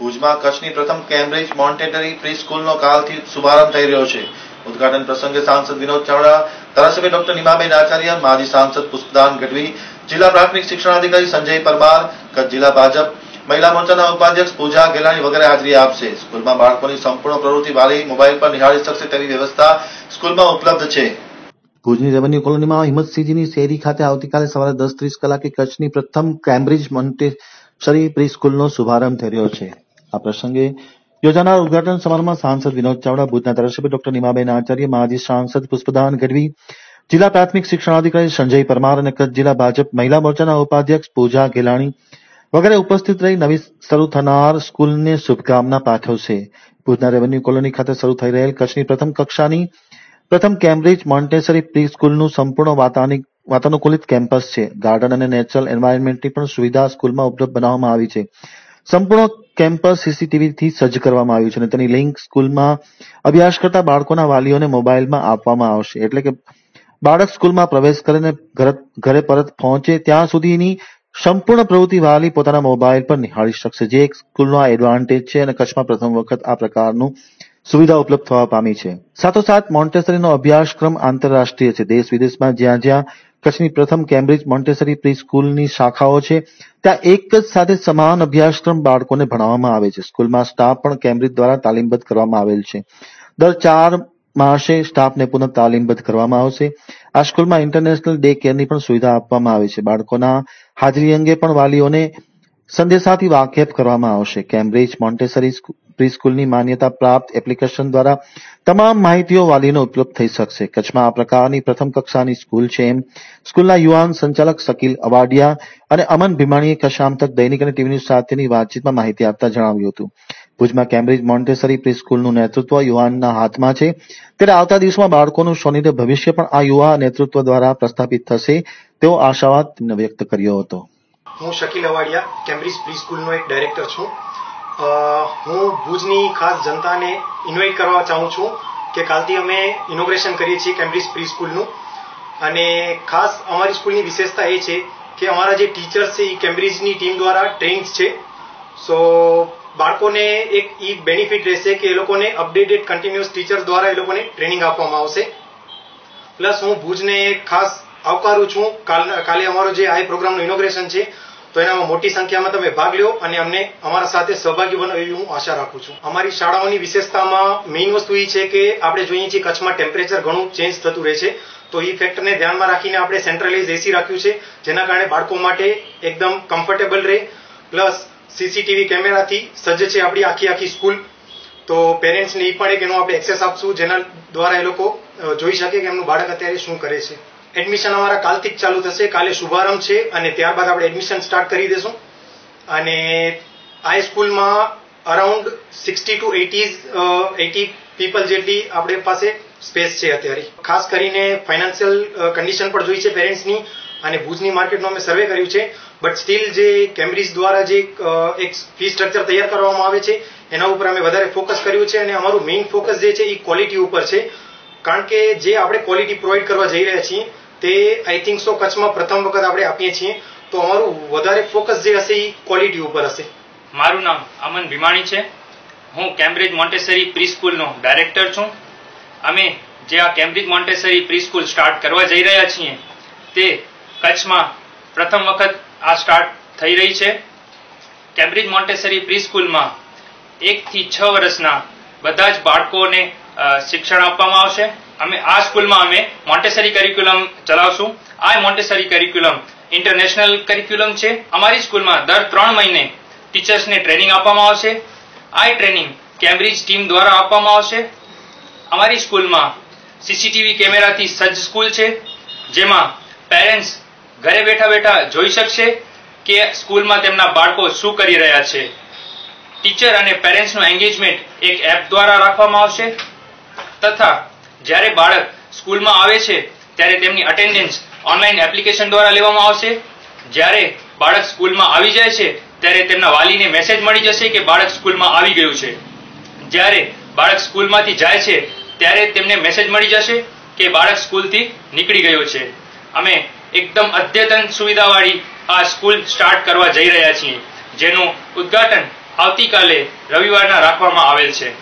ભુજમાં કચ્છની પ્રથમ કેમ્બ્રિજ મોન્ટેટરી પ્રી સ્કૂલનો કાલથી શુભારંભ થઈ રહ્યો છે. ઉદઘાટન પ્રસંગે સાંસદ વિનોદ ચાવડા, ધારાસભ્ય ડોક્ટર નિમાબેન આચાર્ય, માજી સાંસદ પુષ્પદાન ગઢવી, જિલ્લા પ્રાથમિક શિક્ષણાધિકારી સંજય પરમાર, કચ્છ જિલ્લા ભાજપ, મહિલા મોરચાના ઉપાધ્યક્ષ પૂજા ગેલાણી વગેરે હાજરી આપશે. સ્કૂલમાં બાળકોની સંપૂર્ણ પ્રવૃત્તિ વાલી મોબાઈલ પર નિહાળી શકશે તેવી વ્યવસ્થા સ્કૂલમાં ઉપલબ્ધ છે. ભુજની રેવન્યુ કોલોનીમાં હિંમતસિંહજીની શેરી ખાતે આવતીકાલે સવારે દસ ત્રીસ કલાકે કચ્છની પ્રથમ કેમ્બ્રિજ મોન્ટેસરી પ્રી સ્કૂલનો શુભારંભ થઈ રહ્યો છે. આ પ્રસંગે યોજાનાર ઉદઘાટન સમારોહમાં સાંસદ વિનોદ ચાવડા, ભુજના ધારાસભ્ય ડોક્ટર નીમાબેન આચાર્ય, માજી સાંસદ પુષ્પદાન ગઢવી, જિલ્લા પ્રાથમિક શિક્ષણાધિકારી સંજય પરમાર અને કચ્છ જિલ્લા ભાજપ મહિલા મોરચાના ઉપાધ્યક્ષ પૂજા ગેલાણી વગેરે ઉપસ્થિત રહી નવી શરૂ થનાર સ્કૂલને શુભકામના પાઠવશે ભુજના રેવન્યુ કોલોની ખાતે શરૂ થઈ રહેલ કચ્છની પ્રથમ કક્ષાની પ્રથમ કેમ્બ્રિજ મોન્ટેસરી પ્રી સ્કૂલનું સંપૂર્ણ વાતાની, વાતાનુકૂલિત કેમ્પસ છે. ગાર્ડન અને નેચરલ એન્વાયરમેન્ટની પણ સુવિધા સ્કૂલમાં ઉપલબ્ધ બનાવવામાં આવી છે. સંપૂર્ણ કેમ્પસ સીસીટીવીથી સજ્જ કરવામાં આવ્યું છે અને તેની લિંક સ્કૂલમાં અભ્યાસ કરતા બાળકોના વાલીઓને મોબાઈલમાં આપવામાં આવશે. એટલે કે બાળક સ્કૂલમાં પ્રવેશ કરીને ઘરે પરત પહોંચે, ત્યાં સુધીની સંપૂર્ણ પ્રવૃત્તિ વાલી પોતાના મોબાઈલ પર નિહાળી શકશે, જે એક સ્કૂલનો આ એડવાન્ટેજ છે અને કચ્છમાં પ્રથમ વખત આ પ્રકારનું સુવિધા ઉપલબ્ધ થવા પામી છે. સાથોસાથ મોન્ટેસરીનો અભ્યાસક્રમ આંતરરાષ્ટ્રીય છે. દેશ વિદેશમાં જ્યાં જ્યાં કચ્છની પ્રથમ કેમ્બ્રિજ મોન્ટેસરી પ્રી સ્કૂલની શાખાઓ છે. ત્યાં એક જ સાથે સમાન અભ્યાસક્રમ બાળકોને ભણાવવામાં આવે છે. સ્કૂલમાં સ્ટાફ પણ કેમ્બ્રિજ દ્વારા તાલીમબદ્ધ કરવામાં આવેલ છે. દર ચાર માસે સ્ટાફને પુનઃ તાલીમબદ્ધ કરવામાં આવશે. આ સ્કૂલમાં ઇન્ટરનેશનલ ડે કેરની પણ સુવિધા આપવામાં આવે છે. બાળકોના હાજરી અંગે પણ વાલીઓને સંદેશાથી વાકેફ કરવામાં આવશે. કેમ્બ્રિજ મોન્ટેસરી પ્રીસ્કૂલની માન્યતા પ્રાપ્ત એપ્લિકેશન દ્વારા તમામ માહિતીઓ વાલીનો ઉપલબ્ધ થઈ શકશે. કચ્છમાં આ પ્રકારની પ્રથમ કક્ષાની સ્કૂલ છે એમ સ્કૂલના યુવાન સંચાલક શકીલ અવાડિયા અને અમન ભીમાણીએ કશામ તક દૈનિક અને ટીવી સાથેની વાતચીતમાં માહિતી આપતા જણાવ્યું હતું. ભુજમાં કેમ્બ્રિજ મોન્ટેસરી પ્રીસ્કૂલનું નેતૃત્વ યુવાનના હાથમાં છે. ત્યારે આવતા દિવસમાં બાળકોનું સોનેરી ભવિષ્ય પણ આ યુવા નેતૃત્વ દ્વારા પ્રસ્થાપિત થશે તેવો આશાવાદ વ્યક્ત કર્યો હતો. હું શકીલ અવાડિયા, કેમ્બ્રિજ પ્રી સ્કૂલનો એક ડાયરેક્ટર છું. હું ભુજની ખાસ જનતાને ઇન્વાઇટ કરવા ચાહું છું કે કાલથી અમે ઇનોગ્રેશન કરીએ છીએ કેમ્બ્રિજ પ્રી સ્કૂલનું. અને ખાસ અમારી સ્કૂલની વિશેષતા એ છે કે અમારા જે ટીચર્સ છે એ કેમ્બ્રિજની ટીમ દ્વારા ટ્રેન્ડ છે. સો, બાળકોને એક ઈ બેનિફિટ રહેશે કે એ લોકોને અપડેટેડ કન્ટિન્યુઅસ ટીચર્સ દ્વારા એ લોકોને ટ્રેનિંગ આપવામાં આવશે. પ્લસ હું ભુજને ખાસ આવકારું છું. કાલે અમારો જે આ પ્રોગ્રામનું ઇનોગ્રેશન છે, તો એનામાં મોટી સંખ્યામાં તમે ભાગ લ્યો અને અમને અમારા સાથે સહભાગી બનો એવી હું આશા રાખું છું. અમારી શાળાઓની વિશેષતામાં મેઇન વસ્તુ એ છે કે આપણે જોઈએ છીએ કચ્છમાં ટેમ્પરેચર ઘણું ચેન્જ થતું રહે છે. તો એ ફેક્ટરને ધ્યાનમાં રાખીને આપણે સેન્ટ્રલાઇઝ એસી રાખ્યું છે, જેના કારણે બાળકો માટે એકદમ કમ્ફર્ટેબલ રહે. પ્લસ સીસીટીવી કેમેરાથી સજ્જ છે આપણી આખી આખી સ્કૂલ તો પેરેન્ટ્સને એ પણ એક એનો આપણે એક્સેસ આપશું, જેના દ્વારા એ લોકો જોઈ શકે કે એમનું બાળક અત્યારે શું કરે છે. એડમિશન અમારા કાલથી જ ચાલુ થશે. કાલે શુભારંભ છે અને ત્યારબાદ આપણે એડમિશન સ્ટાર્ટ કરી દેશું. અને આ સ્કૂલમાં around sixty two eighties eighty people જેટલી આપણે પાસે સ્પેસ છે અત્યારે. ખાસ કરીને ફાઇનાન્શિયલ કન્ડિશન પણ જોઈ છે પેરેન્ટ્સની અને ભુજની માર્કેટનો અમે સર્વે કર્યું છે. બટ સ્ટીલ જે કેમ્બ્રિજ દ્વારા જે એક ફી સ્ટ્રક્ચર તૈયાર કરવામાં આવે છે, એના ઉપર અમે વધારે ફોકસ કર્યું છે અને અમારું મેઇન ફોકસ જે છે એ ક્વોલિટી ઉપર છે. કારણ કે જે આપણે ક્વોલિટી પ્રોવાઈડ કરવા જઈ રહ્યા છીએ, તે આઈ થિંક સો કચ્છમાં પ્રથમ વખત આપણે આપીએ છીએ. તો અમારું વધારે ફોકસ જે હશે એ ક્વોલિટી ઉપર હશે. મારું નામ અમન ભીમાણી છે. હું કેમ્બ્રિજ મોન્ટેસરી પ્રી સ્કૂલનો ડાયરેક્ટર છું. અમે જે આ Cambridge Montessori pre school start કરવા જઈ રહ્યા છીએ, તે કચ્છમાં પ્રથમ વખત આ સ્ટાર્ટ થઈ રહી છે. કેમ્બ્રિજ મોન્ટેસરી પ્રી સ્કૂલમાં એકથી છ વર્ષના બધા જ બાળકોને શિક્ષણ આપવામાં આવશે. અમે આ સ્કૂલમાં અમે મોન્ટેસરી કરિક્યુલમ ચલાવશું. આ મોન્ટેસરી કરિક્યુલમ ઇન્ટરનેશનલ કરિક્યુલમ છે. અમારી સ્કૂલમાં દર ત્રણ મહિને ટીચર્સને ટ્રેનિંગ આપવામાં આવશે. આ ટ્રેનિંગ કેમ્બ્રિજ ટીમ દ્વારા આપવામાં આવશે. અમારી સ્કૂલમાં સીસીટીવી કેમેરાથી સજ્જ સ્કૂલ છે, જેમાં પેરેન્ટ્સ ઘરે બેઠા બેઠા જોઈ શકશે કે સ્કૂલમાં તેમના બાળકો શું કરી રહ્યા છે. ટીચર અને પેરેન્ટ્સનું એન્ગેજમેન્ટ એક એપ દ્વારા રાખવામાં આવશે. તથા જ્યારે બાળક સ્કૂલમાં આવે છે, ત્યારે તેમની અટેન્ડન્સ ઓનલાઈન એપ્લિકેશન દ્વારા લેવામાં આવશે. જ્યારે બાળક સ્કૂલમાં આવી જાય છે, ત્યારે તેમના વાલીને મેસેજ મળી જશે કે બાળક સ્કૂલમાં આવી ગયું છે. જ્યારે બાળક સ્કૂલમાંથી જાય છે, ત્યારે તેમને મેસેજ મળી જશે કે બાળક સ્કૂલથી નીકળી ગયું છે. અમે એકદમ અદ્યતન સુવિધાવાળી આ સ્કૂલ સ્ટાર્ટ કરવા જઈ રહ્યા છીએ, જેનું ઉદ્ઘાટન આવતીકાલે રવિવારના રાખવામાં આવેલ છે.